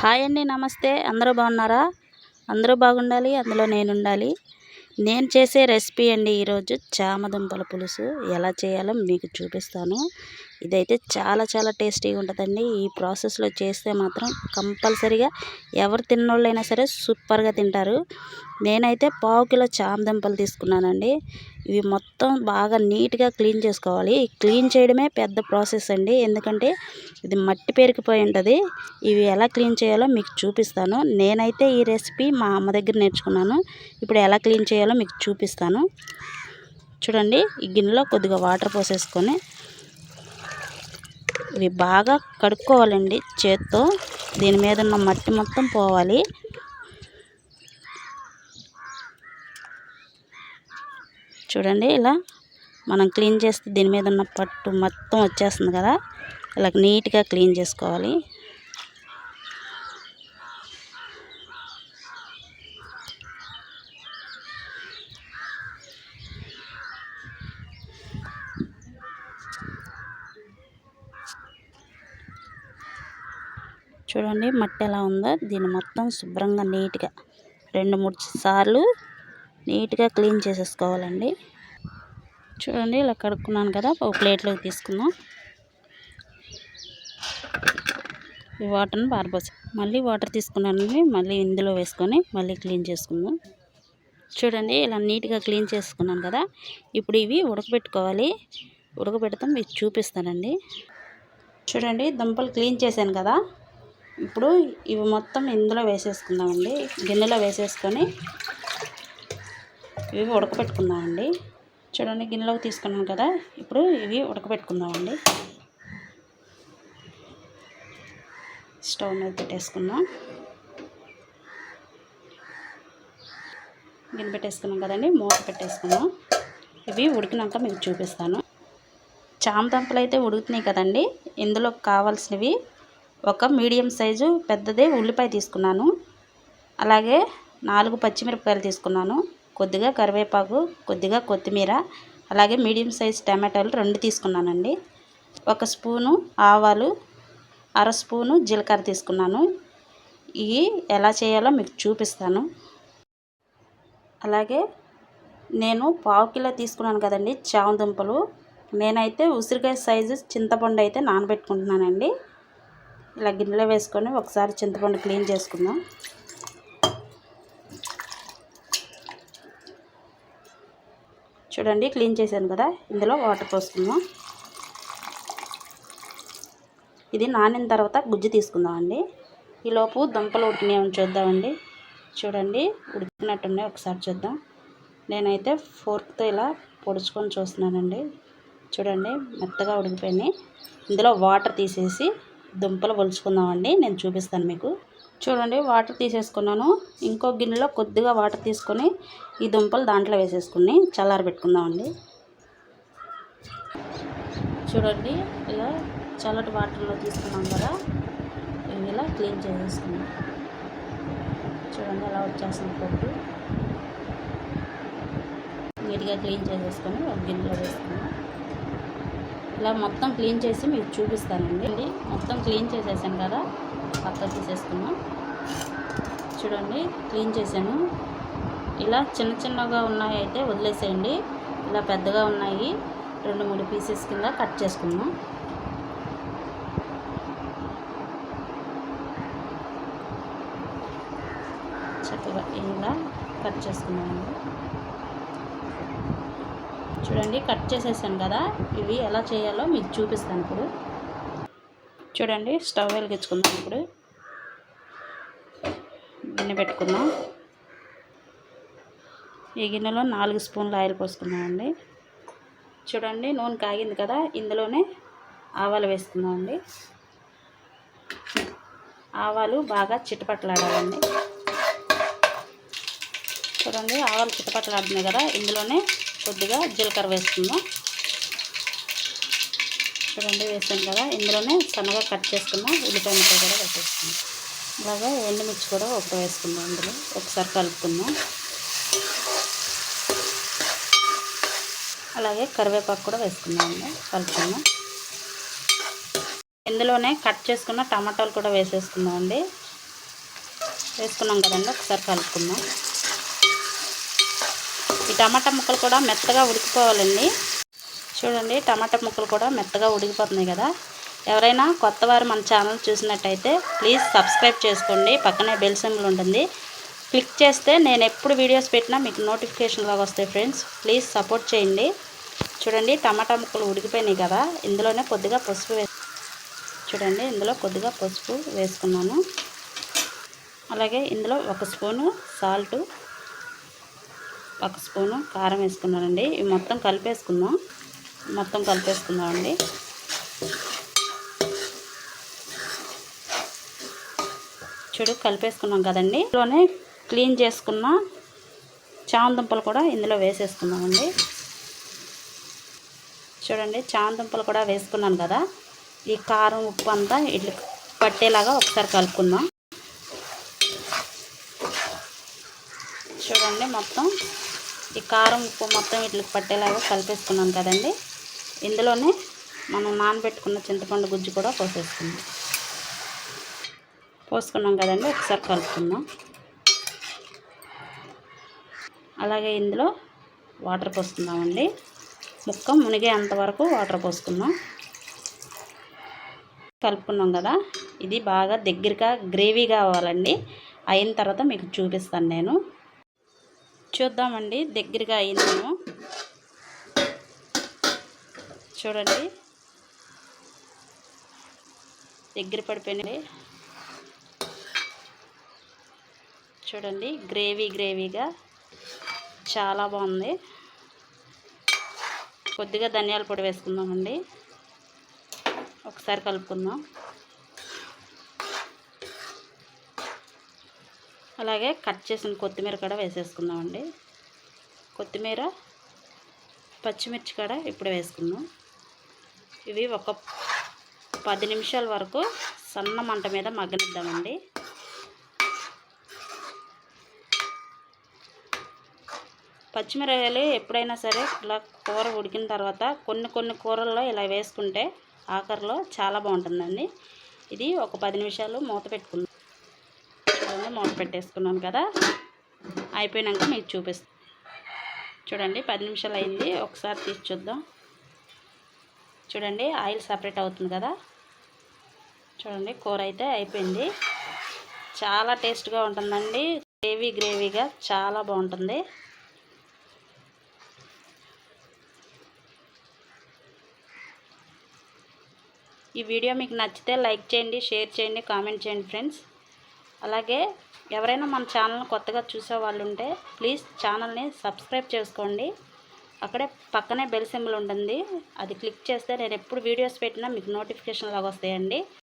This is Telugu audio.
హాయ్ అండి నమస్తే. అందరూ బాగున్నారా? అందరూ బాగుండాలి అందులో నేను ఉండాలి నేను చేసే రెసిపీ అండి ఈరోజు చామదుంపల పులుసు. ఎలా చేయాలో మీకు చూపిస్తాను. ఇదైతే చాలా చాలా టేస్టీగా ఉంటుందండి. ఈ ప్రాసెస్లో చేస్తే మాత్రం కంపల్సరీగా ఎవరు తిన్నోళ్ళైనా సరే సూపర్గా తింటారు. నేనైతే పావు కిలో చామదుంపలు తీసుకున్నానండి. ఇవి మొత్తం బాగా నీట్గా క్లీన్ చేసుకోవాలి. క్లీన్ చేయడమే పెద్ద ప్రాసెస్ అండి. ఎందుకంటే ఇది మట్టి పేరుకుపోయి ఉంటుంది. ఇవి ఎలా క్లీన్ చేయాలో మీకు చూపిస్తాను. నేనైతే ఈ రెసిపీ మా అమ్మ దగ్గర నేర్చుకున్నాను. ఇప్పుడు ఎలా క్లీన్ చేయాలో మీకు చూపిస్తాను. చూడండి ఈ గిన్నెలో కొద్దిగా వాటర్ పోసేసుకొని ఇవి బాగా కడుక్కోవాలండి చేత్తో. దీని మీద ఉన్న మట్టి మొత్తం పోవాలి. చూడండి ఇలా మనం క్లీన్ చేస్తే దీని మీద ఉన్న పట్టు మొత్తం వచ్చేస్తుంది కదా. ఇలా నీట్గా క్లీన్ చేసుకోవాలి. చూడండి మట్టి ఎలా ఉందో. దీన్ని మొత్తం శుభ్రంగా నీట్గా రెండు మూడు సార్లు నీట్గా క్లీన్ చేసేసుకోవాలండి. చూడండి ఇలా కడుక్కున్నాను కదా ఒక ప్లేట్లోకి తీసుకుందాం. ఈ వాటర్ని పారిపోసి మళ్ళీ వాటర్ తీసుకున్నానండి మళ్ళీ ఇందులో వేసుకొని మళ్ళీ క్లీన్ చేసుకుందాం. చూడండి ఇలా నీట్గా క్లీన్ చేసుకున్నాను కదా ఇప్పుడు ఇవి ఉడకబెట్టుకోవాలి. ఉడకబెడతాం మీకు చూపిస్తానండి. చూడండి దుంపలు క్లీన్ చేశాను కదా ఇప్పుడు ఇవి మొత్తం ఇందులో వేసేసుకుందామండి. గిన్నెలో వేసేసుకొని ఇవి ఉడకబెట్టుకుందామండి. చూడండి గిన్నెలోకి తీసుకున్నాను కదా. ఇప్పుడు ఇవి ఉడకబెట్టుకుందామండి. స్టవ్ మీద పెట్టేసుకుందాం. గిన్నె పెట్టేసుకున్నాం కదండి మూత పెట్టేసుకున్నాం ఇవి ఉడికినాక మీకు చూపిస్తాను. చామదంపలు అయితే ఉడుకుతున్నాయి కదండి. ఇందులో కావాల్సినవి ఒక మీడియం సైజు పెద్దదే ఉల్లిపాయ తీసుకున్నాను. అలాగే నాలుగు పచ్చిమిరపకాయలు తీసుకున్నాను. కొద్దిగా కరివేపాకు కొద్దిగా కొత్తిమీర అలాగే మీడియం సైజ్ టమాటాలు రెండు తీసుకున్నానండి. ఒక స్పూను ఆవాలు అర స్పూను జీలకర్ర తీసుకున్నాను. ఇవి ఎలా చేయాలో మీకు చూపిస్తాను. అలాగే నేను పావు కిలో తీసుకున్నాను కదండి చామదుంపలు నేనైతే ఉసిరికాయ సైజు చింతపండు అయితే నానబెట్టుకుంటున్నానండి. ఇలా గిన్నెలో వేసుకొని ఒకసారి చింతపండు క్లీన్ చేసుకుందాం. చూడండి క్లీన్ చేశాను కదా. ఇందులో వాటర్ పోసుకుందాం. ఇది నానిన తర్వాత గుజ్జు తీసుకుందామండి. ఈలోపు దుంపలు ఉడికినాయని చూద్దామండి. చూడండి ఉడికినట్టున్నాయి ఒకసారి చూద్దాం. నేనైతే ఫోర్క్తో ఇలా పొడుచుకొని చూస్తున్నానండి. చూడండి మెత్తగా ఉడికిపోయినాయి. ఇందులో వాటర్ తీసేసి దుంపలు పొలుచుకుందామండి నేను చూపిస్తాను మీకు. చూడండి వాటర్ తీసేసుకున్నాను. ఇంకో గిన్నెలో కొద్దిగా వాటర్ తీసుకొని ఈ దుంపలు దాంట్లో వేసేసుకుని చల్లారబెట్టుకుందామండి చూడండి ఇలా చల్లటి వాటర్లో తీసుకున్నాం కదా ఇలా క్లీన్ చేసేసుకున్నాం చూడండి అలా వచ్చేస్తుంది పొట్టు. నీట్గా క్లీన్ చేసేసుకొని ఒక గిన్నెలో వేసుకున్నాం ఇలా మొత్తం క్లీన్ చేసి మీకు చూపిస్తానండి. మొత్తం క్లీన్ చేసేసాను కదా. పక్క తీసేసుకున్నాం చూడండి క్లీన్ చేశాను. ఇలా చిన్న చిన్నగా ఉన్నాయి అయితే వదిలేసేయండి. ఇలా పెద్దగా ఉన్నాయి. రెండు మూడు పీసెస్ కింద కట్ చేసుకున్నాం చక్కగా ఇలా కట్ చేసుకున్నామండి చూడండి కట్ చేసేసాను కదా. ఇవి ఎలా చేయాలో మీకు చూపిస్తాను ఇప్పుడు. చూడండి స్టవ్ వెలిగించుకుందాం ఇప్పుడు. గిన్నె పెట్టుకుందాం. ఈ గిన్నెలో నాలుగు స్పూన్లు ఆయిల్ పోసుకున్నామండి చూడండి నూనె కాగింది కదా ఇందులోనే ఆవాలు వేసుకుందామండి. ఆవాలు బాగా చిట్టపట్టలాడాలండి చూడండి ఆవాలు చిట్టపట్టలాడుతున్నాయి కదా ఇందులోనే కొద్దిగా జీలకర్ర వేసుకుందాం. రెండు వేసాం కదా. ఇందులోనే సన్నగా కట్ చేసుకుందాం ఉల్లిపాయ ముక్క కూడా వేసేసుకుందాం అలాగే ఎండుమిర్చి కూడా ఒకటి వేసుకుందాం అందులో ఒకసారి కలుపుకుందాం. అలాగే కరివేపాకు కూడా వేసుకుందామండి కలుపుకుందాం. ఇందులోనే కట్ చేసుకున్న టమాటాలు కూడా వేసేసుకుందామండి వేసుకున్నాం కదండి. ఒకసారి కలుపుకుందాం. ఈ టమాటా ముక్కలు కూడా మెత్తగా ఉడికిపోవాలండి. చూడండి టమాటా ముక్కలు కూడా మెత్తగా ఉడికిపోతున్నాయి కదా. ఎవరైనా కొత్త వారు మన ఛానల్ చూసినట్టయితే ప్లీజ్ సబ్స్క్రైబ్ చేసుకోండి. పక్కనే బెల్ సింబల్ ఉంటుంది. క్లిక్ చేస్తే నేను ఎప్పుడు వీడియోస్ పెట్టినా మీకు నోటిఫికేషన్ లాగా వస్తాయి ఫ్రెండ్స్. ప్లీజ్ సపోర్ట్ చేయండి. చూడండి టమాటా ముక్కలు ఉడికిపోయినాయి కదా. ఇందులోనే కొద్దిగా పసుపు వే చూడండి ఇందులో కొద్దిగా పసుపు వేసుకున్నాను. అలాగే ఇందులో ఒక స్పూను సాల్టు ఒక స్పూను కారం వేసుకున్నానండి. ఇవి మొత్తం కలిపేసుకుందాం. మొత్తం కలిపేసుకుందామండి చూడు కలిపేసుకున్నాం కదండి. ఇందులోనే క్లీన్ చేసుకున్న చామదుంపలు కూడా ఇందులో వేసేసుకుందామండి చూడండి చామదుంపలు కూడా వేసుకున్నాను కదా. ఈ కారం ఉప్పు అంతా ఇడ్లీ పట్టేలాగా ఒకసారి కలుపుకుందాం. చూడండి మొత్తం ఈ కారం ఉప్పు మొత్తం వీటికి పట్టేలాగా కలిపేసుకున్నాను కదండి. ఇందులోనే మనం నానబెట్టుకున్న చింతపండు గుజ్జు కూడా పోసేసుకుందాం. పోసుకున్నాం కదండి ఒకసారి కలుపుకుందాం. అలాగే ఇందులో వాటర్ పోసుకుందామండి. ముక్క మునిగే అంతవరకు వాటర్ పోసుకుందాం. కలుపుకున్నాం కదా ఇది బాగా దగ్గరగా గ్రేవీ కావాలండి. అయిన తర్వాత మీకు చూపిస్తాను నేను. చూద్దామండి దగ్గరగా అయిందేమో. చూడండి. దగ్గర పడిపోయినాయి. చూడండి గ్రేవీ గ్రేవీగా చాలా బాగుంది. కొద్దిగా ధనియాల పొడి వేసుకుందామండి. ఒకసారి కలుపుకుందాం. అలాగే కట్ చేసిన కొత్తిమీర కూడా వేసేసుకుందామండి. కొత్తిమీర పచ్చిమిర్చి కూడా ఇప్పుడు వేసుకుందాం. ఇవి ఒక పది నిమిషాల వరకు సన్న మంట మీద మగ్గనిద్దామండి. పచ్చిమిరకాయలు ఎప్పుడైనా సరే ఇలా కూర ఉడికిన తర్వాత కొన్ని కొన్ని కూరల్లో ఇలా వేసుకుంటే ఆఖరిలో చాలా బాగుంటుందండి. ఇది ఒక పది నిమిషాలు మూత పెట్టుకున్నాం. చూడండి మూత పెట్టేసుకున్నాను కదా. అయిపోయినాక మీకు చూపిస్తాను చూడండి పది నిమిషాలు అయింది. ఒకసారి తీసి చూద్దాం. చూడండి ఆయిల్ సపరేట్ అవుతుంది కదా. చూడండి కూర అయితే అయిపోయింది. చాలా టేస్ట్గా ఉంటుందండి. గ్రేవీ గ్రేవీగా చాలా బాగుంటుంది. ఈ వీడియో మీకు నచ్చితే లైక్ చేయండి షేర్ చేయండి కామెంట్ చేయండి ఫ్రెండ్స్. అలాగే ఎవరైనా మన ఛానల్ కొత్తగా చూసే వాళ్ళు ఉంటే ప్లీజ్ ఛానల్ని సబ్స్క్రైబ్ చేసుకోండి. అక్కడే పక్కనే బెల్ సింబల్ ఉంటుంది. అది క్లిక్ చేస్తే నేను ఎప్పుడు వీడియోస్ పెట్టినా మీకు నోటిఫికేషన్ లాగా వస్తాయండి.